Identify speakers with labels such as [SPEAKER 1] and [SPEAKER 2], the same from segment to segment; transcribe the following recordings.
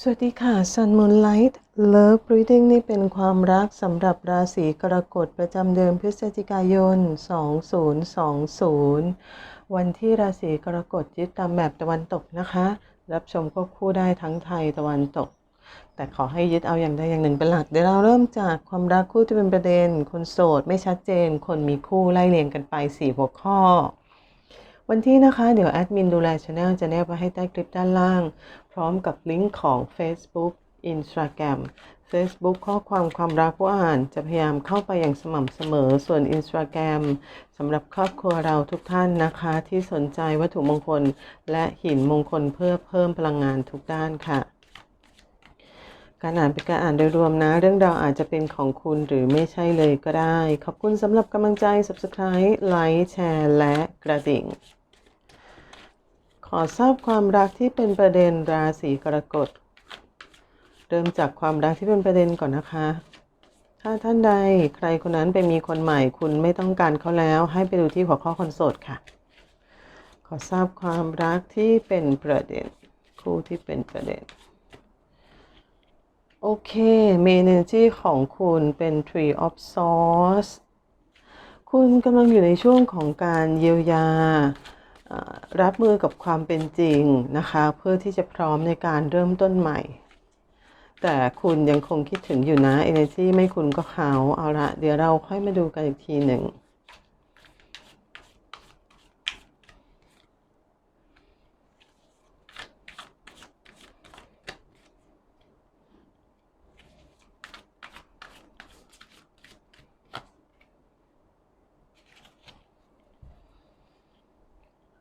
[SPEAKER 1] สวัสดีค่ะ Sun Moonlight Love Reading นี่เป็นความรักสำหรับราศีกรกฎประจำเดือนพฤศจิกายน 2020 วันที่ราศีกรกฎยึดตามแบบตะวันตกนะคะ รับชมควบคู่ได้ทั้งไทยตะวันตก แต่ขอให้ยึดเอาอย่างใดอย่างหนึ่งเป็นหลัก เดี๋ยวเราเริ่มจากความรักคู่ที่เป็นประเด็น คนโสดไม่ชัดเจน คนมีคู่ไล่เรียงกันไป 4 หัวข้อ วันที่นะคะ เดี๋ยวแอดมินดูแลช anel จะแนบไว้ให้ใต้คลิปด้านล่าง พร้อมกับลิงก์ของ Facebook Instagram Facebook ข้อความความรักผู้อ่านจะพยายามเข้าไปอย่างสม่ำเสมอ ส่วน Instagram สำหรับครอบครัวเราทุกท่านนะคะ ที่สนใจวัตถุมงคล และหินมงคลเพื่อเพิ่มพลังงานทุกด้านค่ะ การอ่านเป็นการอ่านโดยรวมนะ เรื่องราวอาจจะเป็นของคุณหรือไม่ใช่เลยก็ได้ ขอบคุณสำหรับกำลังใจ Subscribe ไลค์แชร์และกระดิ่ง ขอทราบความรักที่เป็นประเด็นราศีกรกฎ เริ่มจากความรักที่เป็นประเด็นก่อนนะคะ ถ้าท่านใดใครคนนั้นไปมีคนใหม่คุณไม่ต้องการเขาแล้ว ให้ไปดูที่หัวข้อคนโสดค่ะ ขอทราบความรักที่เป็นประเด็น คู่ที่เป็นประเด็น โอเคเมนเนจีของคุณเป็น Tree of Swords คุณกำลังอยู่ในช่วงของการเยียวยาอ่า รับมือกับความเป็นจริงนะคะ เพื่อที่จะพร้อมในการเริ่มต้นใหม่ แต่คุณยังคงคิดถึงอยู่นะ Energy ไม่คุณก็เขาเอาละเดี๋ยวเราค่อยมาดูกันอีกทีหนึ่ง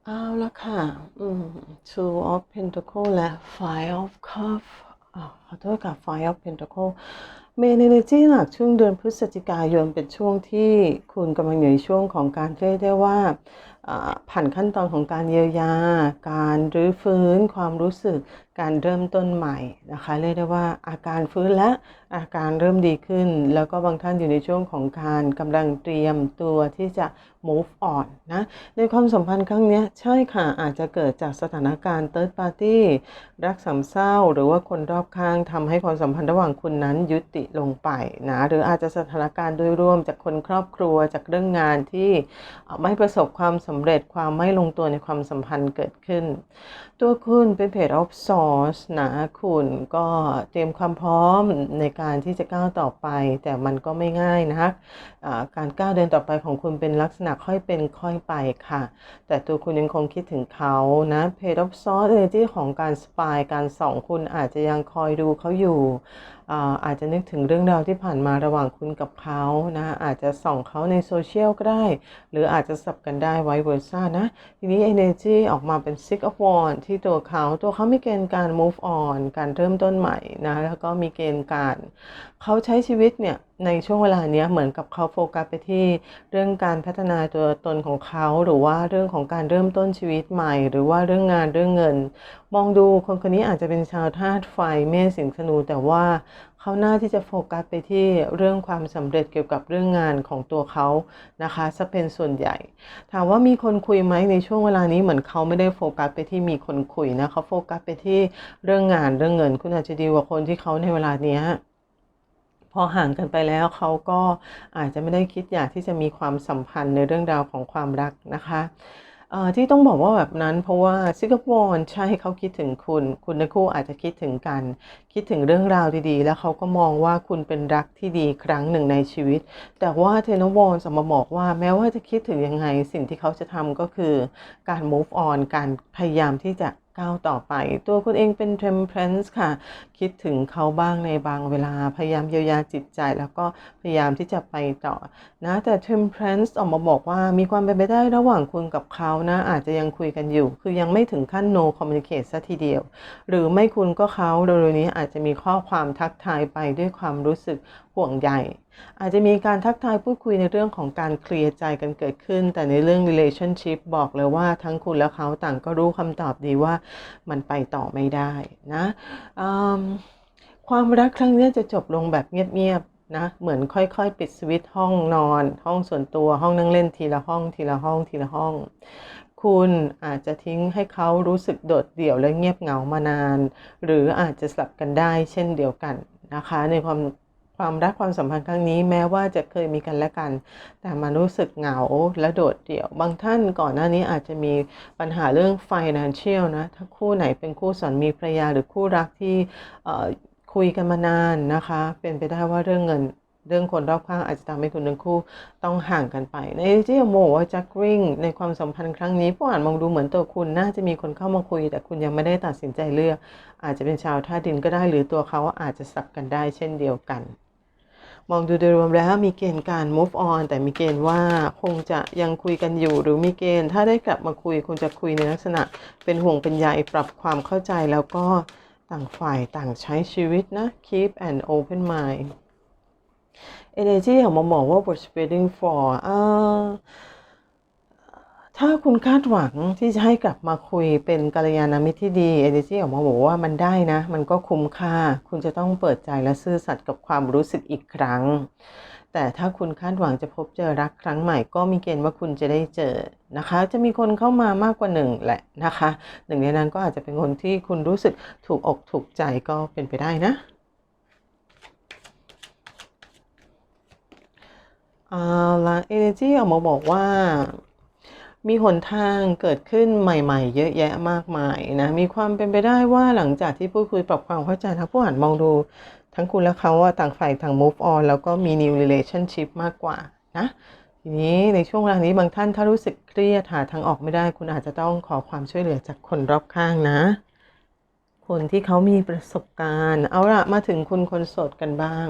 [SPEAKER 1] เอาละค่ะ อืม Two of Pentacle และ Five of Cup อ่าขอโทษค่ะ Five of Pentacle เมน Energy หลักช่วงเดือนพฤศจิกายนเป็นช่วงที่คุณกำลังอยู่ในช่วงของการเรียกได้ว่า ผ่านขั้นตอนของการเยียวยา การรื้อฟื้นความรู้สึก การเริ่มต้นใหม่นะคะเรียกได้ว่าอาการฟื้นและอาการเริ่มดีขึ้น แล้วก็บางท่านอยู่ในช่วงของการกำลังเตรียมตัวที่จะ move on นะในความสัมพันธ์ครั้งนี้ใช่ค่ะอาจจะเกิดจากสถานการณ์ third party รักสามเศร้า หรือว่าคนรอบข้างทำให้ความสัมพันธ์ระหว่างคุณนั้นยุติลงไปนะหรืออาจจะสถานการณ์โดยรวมจากคนครอบครัวจากเรื่องงานที่ไม่ประสบความสำเร็จความไม่ลงตัวในความสัมพันธ์เกิดขึ้น ตัวคุณเป็นเพจ of source นะคุณก็เตรียมความพร้อมในการที่จะก้าวต่อไป แต่มันก็ไม่ง่ายนะอ่าการก้าวเดินต่อไปของคุณเป็นลักษณะค่อยเป็นค่อยไปค่ะ แต่ตัวคุณยังคงคิดถึงเขานะเพจ of source energy ของการสปายการส่องคุณอาจจะยังคอยดูเขาอยู่ อาอาจจะนึกถึงเรื่องราวที่ผ่านมาระหว่างคุณกับเขานะอาจจะส่องเขาในโซเชียลก็ได้ หรืออาจจะสับกันได้ไว้เวอร์ซ่านะทีนี้ energy ออกมาเป็น six of wands ที่ตัวเขา ตัวเขามีเกณฑ์การ move on การเริ่มต้นใหม่นะแล้วก็มีเกณฑ์การเขาใช้ชีวิตเนี่ยในช่วงเวลาเนี้ยเหมือนกับเขาโฟกัสไปที่เรื่องการพัฒนาตัวตนของเขา หรือว่าเรื่องของการเริ่มต้นชีวิตใหม่ หรือว่าเรื่องงานเรื่องเงิน มองดูคนคนนี้อาจจะเป็นชาวธาตุไฟเมษสิงห์ธนู แต่ว่าเขาหน้าที่จะโฟกัสไปที่เรื่องความสำเร็จเกี่ยวกับเรื่องงานของตัวเขานะคะซะเป็นส่วนใหญ่ ถามว่ามีคนคุยไหมในช่วงเวลานี้เหมือนเขาไม่ได้โฟกัสไปที่มีคนคุยนะเขาโฟกัสไปที่เรื่องงานเรื่องเงิน คุณอาจจะดีกว่าคนที่เขาในเวลาเนี้ย พอห่างกันไปแล้วเขาก็อาจจะไม่ได้คิดอยากที่จะมีความสัมพันธ์ในเรื่องราวของความรักนะคะที่ต้องบอกว่าแบบนั้นเพราะว่าซิกาปอนใช่เขาคิดถึงคุณ คุณทั้งคู่อาจจะคิดถึงกัน คิดถึงเรื่องราวดีๆ แล้วเขาก็มองว่าคุณเป็นรักที่ดีครั้งหนึ่งในชีวิต แต่ว่าเทนวอนจะมาบอกว่าแม้ว่าจะคิดถึงยังไงสิ่งที่เขาจะทำก็คือการ move on การพยายามที่จะ ก้าวต่อไป ตัวคุณเองเป็น temperance ค่ะ คิดถึงเขาบ้างในบางเวลา พยายามเยียวยาจิตใจ แล้วก็พยายามที่จะไปต่อนะ แต่ temperance ออกมาบอกว่ามีความเป็นไปได้ระหว่างคุณกับเขานะ อาจจะยังคุยกันอยู่ คือยังไม่ถึงขั้น no communicate ซะทีเดียว หรือไม่คุณก็เขาเร็วๆนี้อาจจะมีข้อความทักทายไปด้วยความรู้สึก ห่วงใยอาจจะมีการทักทายพูดคุยในเรื่องของการเคลียร์ใจกันเกิดขึ้น แต่ในเรื่อง relationship บอกเลยว่าทั้งคุณและเขาต่างก็รู้คำตอบดีว่ามันไปต่อไม่ได้นะความรักครั้งนี้จะจบลงแบบเงียบๆนะเหมือนค่อยๆ ปิดสวิตช์ห้องนอน ห้องส่วนตัวห้องนั่งเล่นทีละห้องทีละห้องทีละห้องคคุณอาจจะทิ้งให้เขารู้สึกโดดเดี่ยวและเงียบเหงามานาน หรืออาจจะสลับกันได้เช่นเดียวกันนะคะ ในความ ความรักความสัมพันธ์ครั้งนี้แม้ว่าจะเคยมีกันและกัน แต่มันรู้สึกเหงาและโดดเดี่ยว บางท่านก่อนหน้านี้อาจจะมีปัญหาเรื่อง financial นะถ้าคู่ไหนเป็นคู่สามีภรรยาหรือคู่รักที่คุยกันมานานนะคะ เป็นไปได้ว่าเรื่องเงินเรื่องคนรอบข้างอาจจะทำให้คุณทั้งคู่ต้องห่างกันไป ในที่โมว่าจักริงในความสัมพันธ์ครั้งนี้ผู้อ่านมองดูเหมือนตัวคุณน่าจะมีคนเข้ามาคุย แต่คุณยังไม่ได้ตัดสินใจเลือก อาจจะเป็นชาวท่าดินก็ได้หรือตัวเขาอาจจะสับกันได้เช่นเดียวกัน มองดูโดยรวมแล้วมีเกณฑ์การ move on แต่มีเกณฑ์ว่าคงจะยังคุยกันอยู่ หรือมีเกณฑ์ถ้าได้กลับมาคุยคงจะคุยในลักษณะ เป็นห่วงเป็นใยปรับความเข้าใจแล้วก็ต่างฝ่ายต่างใช้ชีวิตนะ keep an open mind energy ของมาบอกว่า what's waiting for ถ้าคุณคาดหวังที่จะให้กลับมาคุยเป็นกัลยาณมิตรที่ดี energy ออกมาบอกว่ามันได้นะ มันก็คุ้มค่า คุณจะต้องเปิดใจและซื่อสัตย์กับความรู้สึกอีกครั้ง แต่ถ้าคุณคาดหวังจะพบเจอรักครั้งใหม่ ก็มีเกณฑ์ว่าคุณจะได้เจอนะคะ จะมีคนเข้ามามากกว่าหนึ่งแหละนะคะหนึ่งในนั้นก็อาจจะเป็นคนที่คุณรู้สึกถูกอกถูกใจก็เป็นไปได้นะเอาละเอเนจีออกมาบอกว่า มีหนทางเกิดขึ้นใหม่ๆ เยอะแยะมากมายนะ มีความเป็นไปได้ว่าหลังจากที่พูดคุยปรับความเข้าใจทั้งผู้อ่านมองดู ทั้งคุณและเขาว่าต่างฝ่ายต่าง move on แล้วก็มี new relationship มากกว่านะทีนี้ในช่วงเวลานี้บางท่านถ้ารู้สึกเครียดหาทางออกไม่ได้ คุณอาจจะต้องขอความช่วยเหลือจากคนรอบข้างนะ คนที่เขามีประสบการณ์ เอาละมาถึงคุณคนโสดกันบ้าง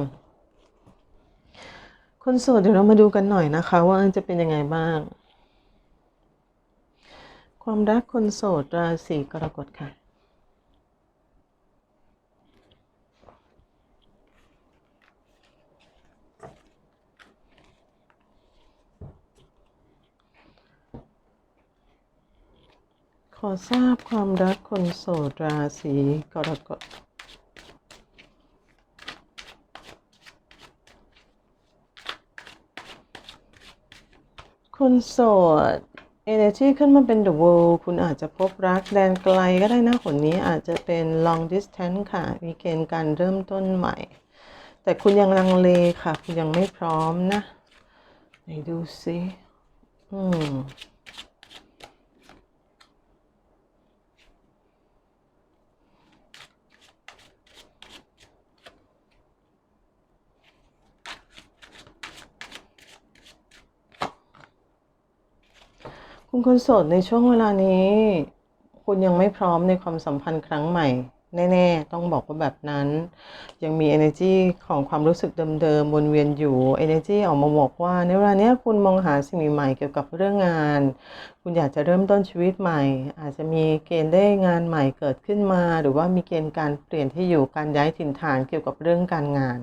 [SPEAKER 1] คนโสดเดี๋ยวเรามาดูกันหน่อยนะคะ ว่าจะเป็นยังไงบ้าง ความรักคนโสดราศีกรกฎค่ะ ขอทราบความรักคนโสดราศีกรกฎคนโสด energy ขึ้นมาเป็น the world คุณอาจจะพบรักแดนไกลก็ได้นะคนนี้อาจจะเป็น long distance ค่ะ มีเกณฑ์การเริ่มต้นใหม่ แต่คุณยังลังเลค่ะ คุณยังไม่พร้อมนะไหนดูซิอืม คุณคนโสดในช่วงเวลานี้ คุณยังไม่พร้อมในความสัมพันธ์ครั้งใหม่ แน่ๆ ต้องบอกว่าแบบนั้น ยังมี energy ของความรู้สึกเดิมๆวนเวียนอยู่ energy ออกมาบอกว่า ในเวลานี้คุณมองหาสิ่งใหม่เกี่ยวกับเรื่องงาน คุณอยากจะเริ่มต้นชีวิตใหม่ อาจจะมีเกณฑ์ได้งานใหม่เกิดขึ้นมา หรือว่ามีเกณฑ์การเปลี่ยนที่อยู่การย้ายถิ่นฐานเกี่ยวกับเรื่องการงาน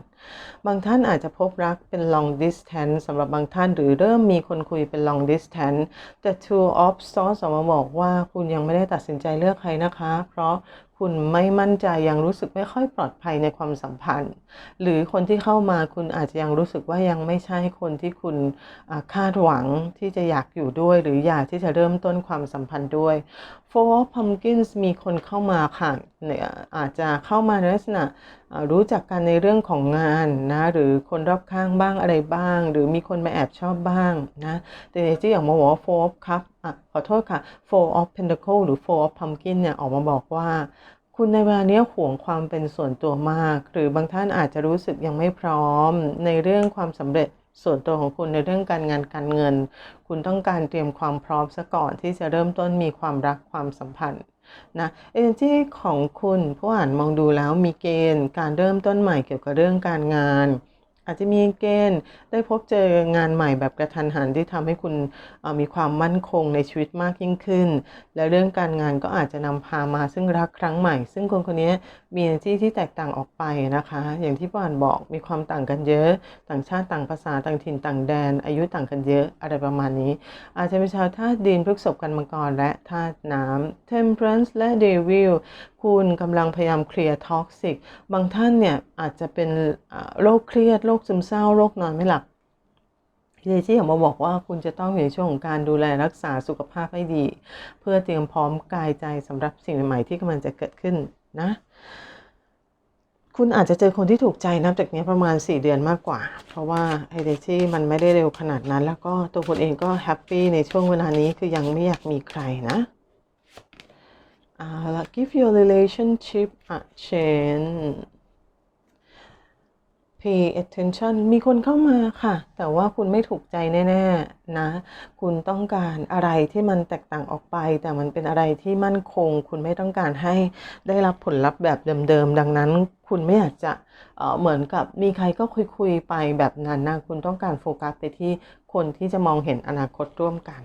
[SPEAKER 1] บางท่านอาจจะพบรักเป็น long distance สำหรับบางท่านหรือเริ่มมีคนคุยเป็น long distance แต่ two of swords ออกมาบอกว่าคุณยังไม่ได้ตัดสินใจเลือกใครนะคะ เพราะ คุณไม่มั่นใจยังรู้สึกไม่ค่อยปลอดภัยในความสัมพันธ์ หรือคนที่เข้ามาคุณอาจจะยังรู้สึกว่ายังไม่ใช่คนที่คุณคาดหวังที่จะอยากอยู่ด้วย หรืออยากที่จะเริ่มต้นความสัมพันธ์ด้วย Four of Pumpkins มีคนเข้ามาค่ะเนี่ยอาจจะเข้ามาในลักษณะรู้จักกันในเรื่องของงานนะหรือคนรอบข้างบ้างอะไรบ้าง หรือมีคนมาแอบชอบบ้างนะแต่ที่อย่างมาบอกว่า Four Cup อะขอโทษค่ะ Four of Pentacle หรือ Four of Pumpkin เนี่ยออกมาบอกว่า คุณในเวลานี้ห่วงความเป็นส่วนตัวมาก หรือบางท่านอาจจะรู้สึกยังไม่พร้อมในเรื่องความสำเร็จส่วนตัวของคุณในเรื่องการงานการเงิน คุณต้องการเตรียมความพร้อมซะก่อนที่จะเริ่มต้นมีความรักความสัมพันธ์นะเอเนจีของคุณผู้อ่านมองดูแล้วมีเกณฑ์การเริ่มต้นใหม่เกี่ยวกับเรื่องการงาน อาจจะมีเกณฑ์ได้พบเจองานใหม่แบบกระทันหันที่ทำให้คุณมีความมั่นคงในชีวิตมากยิ่งขึ้น และเรื่องการงานก็อาจจะนำพามาซึ่งรักครั้งใหม่ ซึ่งคนคนนี้มีที่ที่แตกต่างออกไปนะคะ อย่างที่ป่านบอกมีความต่างกันเยอะ ต่างชาติต่างภาษาต่างถิ่นต่างแดน อายุต่างกันเยอะอะไรประมาณนี้ อาจจะเป็นชาวธาตุดินพฤกษบกันมังกรและธาตุน้ำ Temperance และ Devil คุณกำลังพยายามเคลียร์ท็อกซิก บางท่านเนี่ยอาจจะเป็นโรคเครียด โรคซึมเศร้า โรคนอนไม่หลับเดจี้ออกมาบอกว่าคุณจะต้องอยู่ในช่วงของการดูแลรักษาสุขภาพให้ดี เพื่อเตรียมพร้อมกายใจสำหรับสิ่งใหม่ที่กำลังจะเกิดขึ้นนะ คุณอาจจะเจอคนที่ถูกใจนับจากนี้ประมาณ 4 เดือนมากกว่า เพราะว่าไอเดจี้มันไม่ได้เร็วขนาดนั้น แล้วก็ตัวคุณเองก็แฮปปี้ในช่วงเวลานี้คือยังไม่อยากมีใครนะ อาละ give your relationship a chance pay attention มีคนเข้ามาค่ะ แต่ว่าคุณไม่ถูกใจแน่ๆนะ คุณต้องการอะไรที่มันแตกต่างออกไป แต่มันเป็นอะไรที่มั่นคง คุณไม่ต้องการให้ได้รับผลลัพธ์แบบเดิมๆ ดังนั้นคุณไม่อยากจะเเหมือนกับมีใครก็คุยๆไปแบบนั้นนะ คุณต้องการโฟกัสไปที่คนที่จะมองเห็นอนาคตร่วมกัน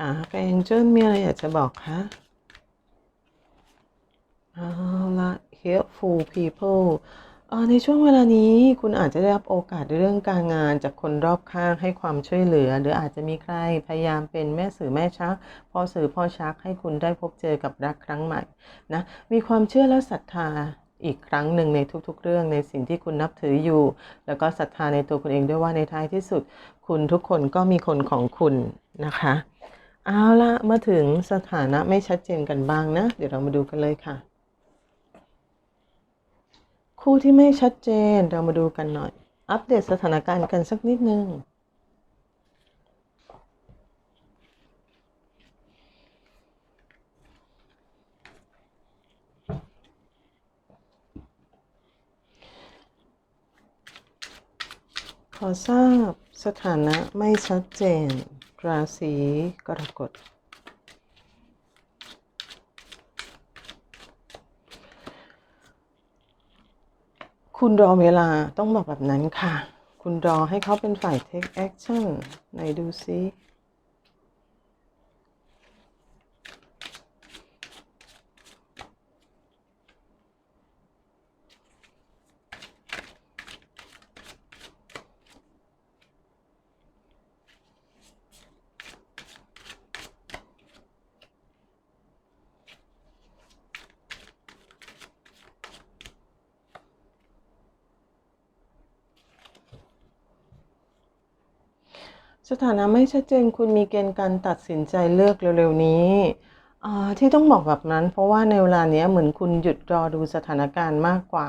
[SPEAKER 1] อ่าเป็นเจิ้นมีอะไรอยากจะบอกคะเอาละ helpful people เอ่อในช่วงเวลานี้คุณอาจจะได้รับโอกาสในเรื่องการงานจากคนรอบข้างให้ความช่วยเหลือ หรืออาจจะมีใครพยายามเป็นแม่สื่อแม่ชักพ่อสื่อพ่อชักให้คุณได้พบเจอกับรักครั้งใหม่นะมีความเชื่อและศรัทธาอีกครั้งหนึ่งในทุกๆ เรื่องในสิ่งที่คุณนับถืออยู่ แล้วก็ศรัทธาในตัวคุณเองด้วยว่าในท้ายที่สุด คุณทุกคนก็มีคนของคุณนะคะ เอาละมาถึงสถานะไม่ชัดเจนกันบ้างนะ เดี๋ยวเรามาดูกันเลยค่ะ คู่ที่ไม่ชัดเจนเรามาดูกันหน่อย อัปเดตสถานการณ์กันสักนิดนึงขอทราบสถานะไม่ชัดเจน ราศีกรกฎ คุณรอเวลาต้องบอกแบบนั้นค่ะ คุณรอให้เขาเป็นฝ่าย take action ไหนดูซิ สถานะไม่ชัดเจนคุณมีเกณฑ์การตัดสินใจเลือกเร็วๆนี้ที่ต้องบอกแบบนั้น เพราะว่าในเวลาเนี้ยเหมือนคุณหยุดรอดูสถานการณ์มากกว่า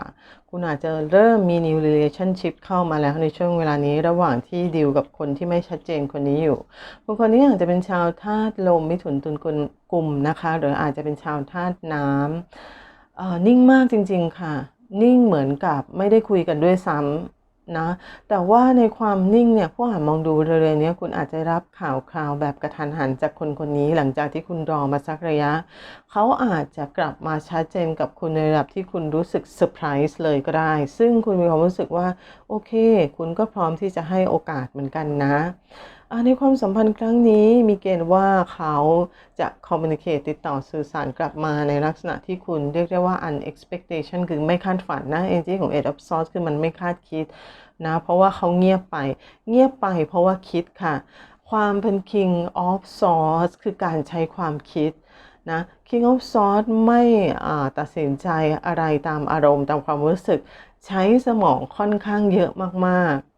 [SPEAKER 1] คุณอาจจะเริ่มมี new relationship เข้ามาแล้วในช่วงเวลานี้ระหว่างที่ดีลกับคนที่ไม่ชัดเจนคนนี้อยู่บุคคลนี้อาจจะเป็นชาวธาตุลมมิถุนตุลกลุ่มนะคะ หรืออาจจะเป็นชาวธาตุน้ำนิ่งมากจริง ๆค่ะ นิ่งเหมือนกับไม่ได้คุยกันด้วยซ้ำ นะแต่ว่าในความนิ่งเนี่ยผู้อ่านมองดูเร็วๆนี้คุณอาจจะรับข่าวคราวแบบกระทันหันจากคนคนนี้หลังจากที่คุณรอมาสักระยะ เขาอาจจะกลับมาชัดเจนกับคุณในระดับที่คุณรู้สึกเซอร์ไพรส์เลยก็ได้ ซึ่งคุณมีความรู้สึกว่า โอเค คุณก็พร้อมที่จะให้โอกาสเหมือนกันนะ ในความสัมพันธ์ครั้งนี้มีเกณฑ์ว่าเขาจะ communicate ติดต่อสื่อสารกลับมาในลักษณะที่คุณเรียกได้ว่า unexpectation คือไม่คาดฝันนะ energy ของ eight of swords คือมันไม่คาดคิดนะ เพราะว่าเขาเงียบไป เงียบไปเพราะว่าคิดค่ะ ความเป็น king of swords คือการใช้ความคิดนะ king of swords ไม่อ่าตัดสินใจอะไรตามอารมณ์ตามความรู้สึก ใช้สมองค่อนข้างเยอะมากๆ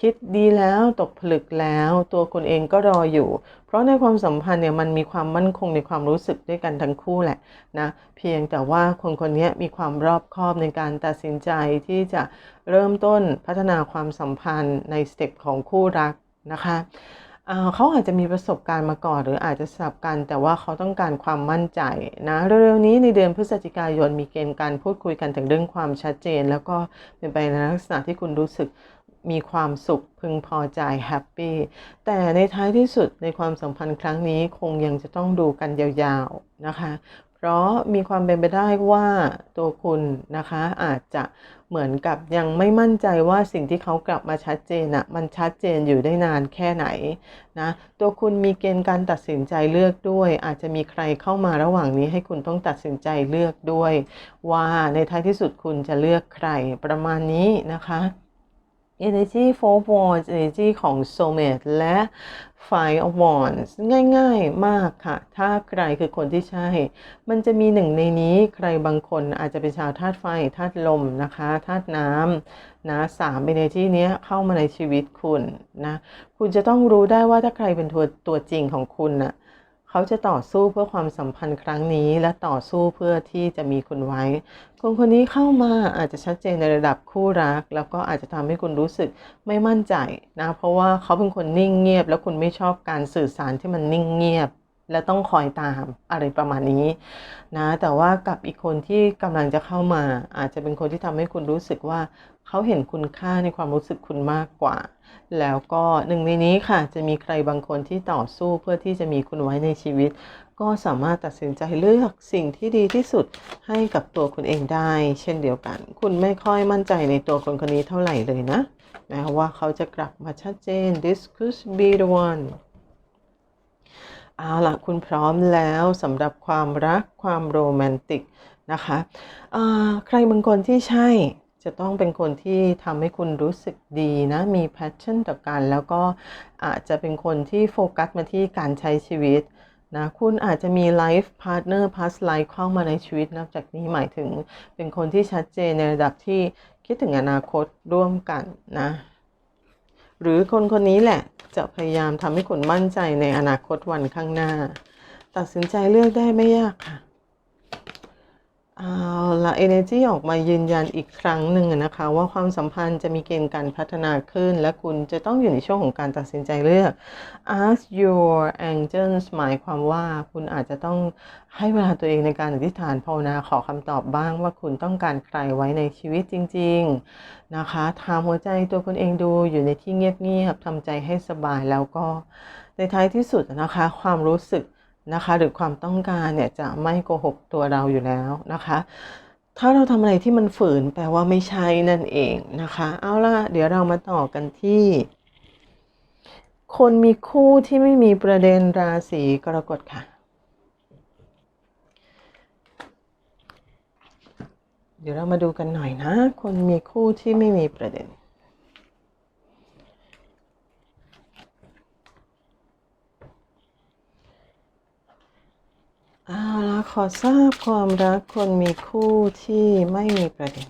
[SPEAKER 1] คิดดีแล้วตกผลึกแล้วตัวคุณเองก็รออยู่ เพราะในความสัมพันธ์เนี่ยมันมีความมั่นคงในความรู้สึกด้วยกันทั้งคู่แหละนะเพียงแต่ว่าคนคนนี้มีความรอบคอบในการตัดสินใจที่จะเริ่มต้นพัฒนาความสัมพันธ์ในสเต็ปของคู่รักนะคะเขาอาจจะมีประสบการณ์มาก่อน หรืออาจจะสลับกัน แต่ว่าเขาต้องการความมั่นใจนะเร็วๆนี้ในเดือนพฤศจิกายนมีเกณฑ์การพูดคุยกันถึงเรื่องความชัดเจน แล้วก็เป็นไปในลักษณะที่คุณรู้สึก มีความสุขพึงพอใจแฮปปี้แต่ในท้ายที่สุดในความสัมพันธ์ครั้งนี้คงยังจะต้องดูกันยาวๆนะคะ เพราะมีความเป็นไปได้ว่าตัวคุณนะคะอาจจะเหมือนกับยังไม่มั่นใจว่าสิ่งที่เขากลับมาชัดเจนอะมันชัดเจนอยู่ได้นานแค่ไหนนะตัวคุณมีเกณฑ์การตัดสินใจเลือกด้วย อาจจะมีใครเข้ามาระหว่างนี้ให้คุณต้องตัดสินใจเลือกด้วย ว่าในท้ายที่สุดคุณจะเลือกใครประมาณนี้นะคะ energy four wands energy ของ soulmate และ five of wands ง่ายๆมากค่ะ ถ้าใครคือคนที่ใช่ มันจะมีหนึ่งในนี้ใครบางคนอาจจะเป็นชาวธาตุไฟธาตุลมนะคะธาตุน้ำนะสาม energy เนี้ยเข้ามาในชีวิตคุณนะ คุณจะต้องรู้ได้ว่าถ้าใครเป็นตัวตัวจริงของคุณนะ เขาจะต่อสู้เพื่อความสัมพันธ์ครั้งนี้ และต่อสู้เพื่อที่จะมีคุณไว้ คนคนนี้เข้ามาอาจจะชัดเจนในระดับคู่รัก แล้วก็อาจจะทำให้คุณรู้สึกไม่มั่นใจนะ เพราะว่าเขาเป็นคนนิ่งเงียบ แล้วคุณไม่ชอบการสื่อสารที่มันนิ่งเงียบและต้องคอยตามอะไรประมาณนี้นะแต่ว่ากับอีกคนที่กำลังจะเข้ามา อาจจะเป็นคนที่ทำให้คุณรู้สึกว่า เขาเห็นคุณค่าในความรู้สึกคุณมากกว่า แล้วก็หนึ่งในนี้ค่ะ จะมีใครบางคนที่ต่อสู้เพื่อที่จะมีคุณไว้ในชีวิต ก็สามารถตัดสินใจเลือกสิ่งที่ดีที่สุดให้กับตัวคุณเองได้ เช่นเดียวกัน คุณไม่ค่อยมั่นใจในตัวคนคนนี้เท่าไหร่เลยนะแม้ว่าเขาจะกลับมาชัดเจน this could be the one เอาล่ะคุณพร้อมแล้วสำหรับความรักความโรแมนติกนะคะะใครบางคนที่ใช่ จะต้องเป็นคนที่ทำให้คุณรู้สึกดีนะ มีแพชชั่นต่อกัน แล้วก็อาจจะเป็นคนที่โฟกัสมาที่การใช้ชีวิตนะคุณอาจจะมีไลฟ์พาร์ทเนอร์พาสไลฟ์เข้ามาในชีวิตนับจากนี้หมายถึงเป็นคนที่ชัดเจนในระดับที่คิดถึงอนาคตร่วมกันนะ หรือคนคนนี้แหละจะพยายามทำให้คุณมั่นใจในอนาคตวันข้างหน้า ตัดสินใจเลือกได้ไม่ยากค่ะ เอาละ energy ออกมายืนยันอีกครั้งหนึ่งนะคะ ว่าความสัมพันธ์จะมีเกณฑ์การพัฒนาขึ้น และคุณจะต้องอยู่ในช่วงของการตัดสินใจเลือก ask your angels หมายความว่าคุณอาจจะต้องให้เวลาตัวเองในการอธิษฐานภาวนาขอคำตอบบ้างว่าคุณต้องการใครไว้ในชีวิตจริง ๆ นะคะถามหัวใจตัวคุณเองดูอยู่ในที่เงียบๆทำใจให้สบายแล้วก็ในท้ายที่สุดนะคะ ความรู้สึก นะคะหรือความต้องการเนี่ยจะไม่โกหกตัวเราอยู่แล้วนะคะ ถ้าเราทำอะไรที่มันฝืนแปลว่าไม่ใช่นั่นเองนะคะ เอาล่ะเดี๋ยวเรามาต่อกันที่ คนมีคู่ที่ไม่มีประเด็นราศีกรกฎค่ะ เดี๋ยวเรามาดูกันหน่อยนะ คนมีคู่ที่ไม่มีประเด็น เอาละขอทราบความรักคนมีคู่ที่ไม่มีประเด็น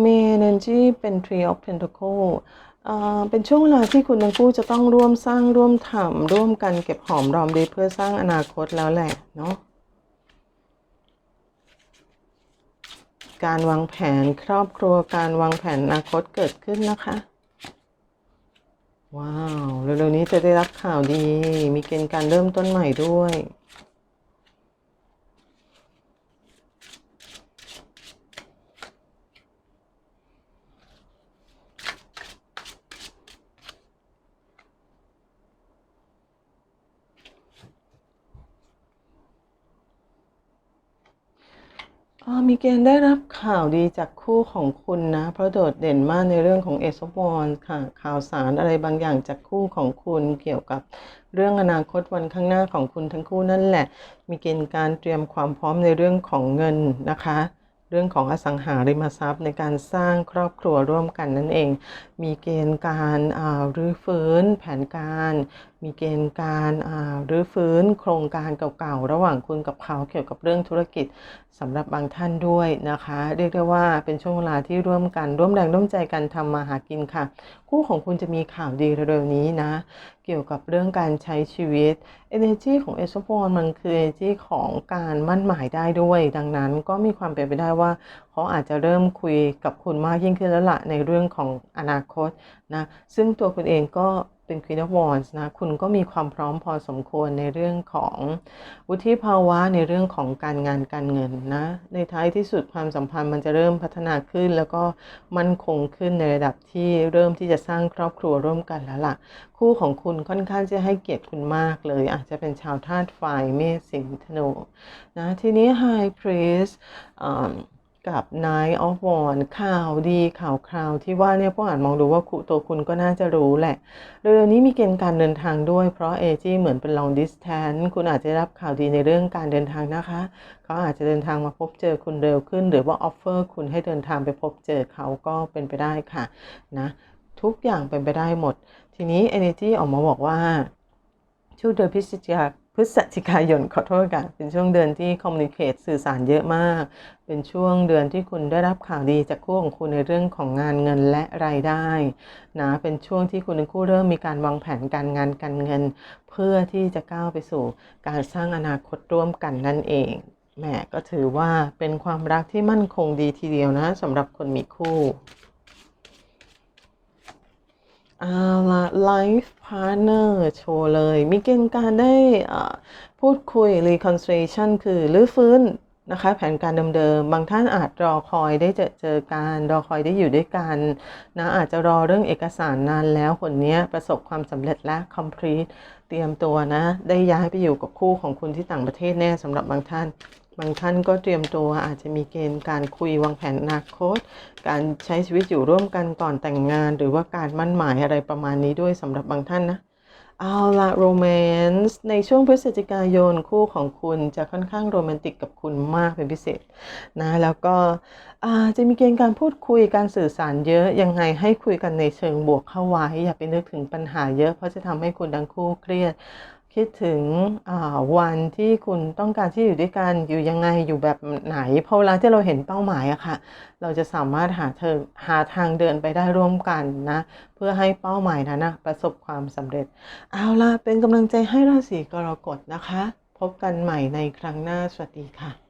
[SPEAKER 1] เมเนจีเป็น Three of Pentacle อ่าเป็นช่วงเวลาที่คุณทั้งคู่จะต้องร่วมสร้างร่วมทำร่วมกันเก็บหอมรอมริบเพื่อสร้างอนาคตแล้วแหละเนาะ การวางแผนครอบครัวการวางแผนอนาคตเกิดขึ้นนะคะ ว้าว เร็วๆนี้จะได้รับข่าวดี มีเกณฑ์การเริ่มต้นใหม่ด้วย มีเกณฑ์ได้รับข่าวดีจากคู่ของคุณนะ เพราะโดดเด่นมากในเรื่องของเอสวอนค่ะ ข่าวสารอะไรบางอย่างจากคู่ของคุณเกี่ยวกับเรื่องอนาคตวันข้างหน้าของคุณทั้งคู่นั่นแหละ มีเกณฑ์การเตรียมความพร้อมในเรื่องของเงินนะคะ เรื่องของอสังหาริมทรัพย์ในการสร้างครอบครัวร่วมกันนั่นเอง มีเกณฑ์การอ่ารื้อฟื้นแผนการ มีเกณฑ์การอ่ารื้อฟื้นโครงการเก่าๆ ระหว่างคุณกับเขาเกี่ยวกับเรื่องธุรกิจสำหรับบางท่านด้วยนะคะ เรียกได้ว่าเป็นช่วงเวลาที่ร่วมกันร่วมแรงร่วมใจกันทำมาหากินค่ะ คู่ของคุณจะมีข่าวดีเร็วๆนี้นะ เกี่ยวกับเรื่องการใช้ชีวิต energy ของเอสโฟนมันคือ energy ของการมั่นหมายได้ด้วย ดังนั้นก็มีความเป็นไปได้ว่าเขาอาจจะเริ่มคุยกับคุณมากยิ่งขึ้นแล้วละในเรื่องของอนาคตนะซึ่งตัวคุณเองก็ เป็น Queen of Wands นะ คุณก็มีความพร้อมพอสมควรในเรื่องของวุฒิภาวะในเรื่องของการงานการเงินนะ ในท้ายที่สุดความสัมพันธ์มันจะเริ่มพัฒนาขึ้น แล้วก็มั่นคงขึ้นในระดับที่เริ่มที่จะสร้างครอบครัวร่วมกันแล้วล่ะ คู่ของคุณค่อนข้างจะให้เกียรติคุณมากเลย อาจจะเป็นชาวธาตุไฟเมษสิงห์ธนูนะ ทีนี้ High Priest อ่า กับ Nine of w a n d ข่าวดีข่าวคราวที่ว่าเนี่ยพวกอ่านมองดูว่าคุตัวคุณก็น่าจะรู้แหละ เร็วๆนี้มีเกณฑ์การเดินทางด้วย เพราะเอจีเหมือนเป็น long distance คุณอาจจะได้รับข่าวดีในเรื่องการเดินทางนะคะ เขาอาจจะเดินทางมาพบเจอคุณเร็วขึ้น หรือว่าออฟเฟอร์คุณให้เดินทางไปพบเจอเขาก็เป็นไปได้ค่ะนะทุกอย่างเป็นไปได้หมด ทีนี้ energy ออกมาบอกว่าช่วงเดือนพฤศจิกา พฤศจิกายนขอโทษค่ะเป็นช่วงเดือนที่คอมมูนิเคตสื่อสารเยอะมาก เป็นช่วงเดือนที่คุณได้รับข่าวดีจากคู่ของคุณในเรื่องของงานเงินและรายได้นะเป็นช่วงที่คุณทั้งคู่เริ่มมีการวางแผนการงานการเงิน เพื่อที่จะก้าวไปสู่การสร้างอนาคตร่วมกันนั่นเองแหมก็ถือว่าเป็นความรักที่มั่นคงดีทีเดียวนะสำหรับคนมีคู่ เอาละ life partner โชว์เลย มีเกณฑ์การได้อ่าพูดคุย reconciliation คือรื้อฟื้นนะคะแผนการเดิมๆ บางท่านอาจรอคอยได้เจอเจอกันรอคอยได้อยู่ด้วยกันนะอาจจะรอเรื่องเอกสารนานแล้วคนนี้ประสบความสำเร็จและ complete เตรียมตัวนะ ได้ย้ายไปอยู่กับคู่ของคุณที่ต่างประเทศแน่สำหรับบางท่าน บางท่านก็เตรียมตัวอาจจะมีเกณฑ์การคุยวางแผนอนาคต การใช้ชีวิตอยู่ร่วมกันก่อนแต่งงาน หรือว่าการมั่นหมายอะไรประมาณนี้ด้วยสำหรับบางท่านนะเอาละโรแมนต์ในช่วงพฤศจิกายนคู่ของคุณจะค่อนข้างโรแมนติกกับคุณมากเป็นพิเศษนะแล้วก็จะมีเกณฑ์การพูดคุยการสื่อสารเยอะยังไงให้คุยกันในเชิงบวกเข้าไว้อย่าไปนึกถึงปัญหาเยอะเพราะจะทำให้คุณทั้งคู่เครียด คิดถึงวันที่คุณต้องการที่อยู่ด้วยกันอยู่ยังไงอยู่แบบไหนพอเวลาที่เราเห็นเป้าหมายอะค่ะ เราจะสามารถหาเธอหาทางเดินไปได้ร่วมกันนะ เพื่อให้เป้าหมายนั้นนะประสบความสำเร็จ เอาล่ะเป็นกำลังใจให้ราศีกรกฎนะคะ พบกันใหม่ในครั้งหน้าสวัสดีค่ะ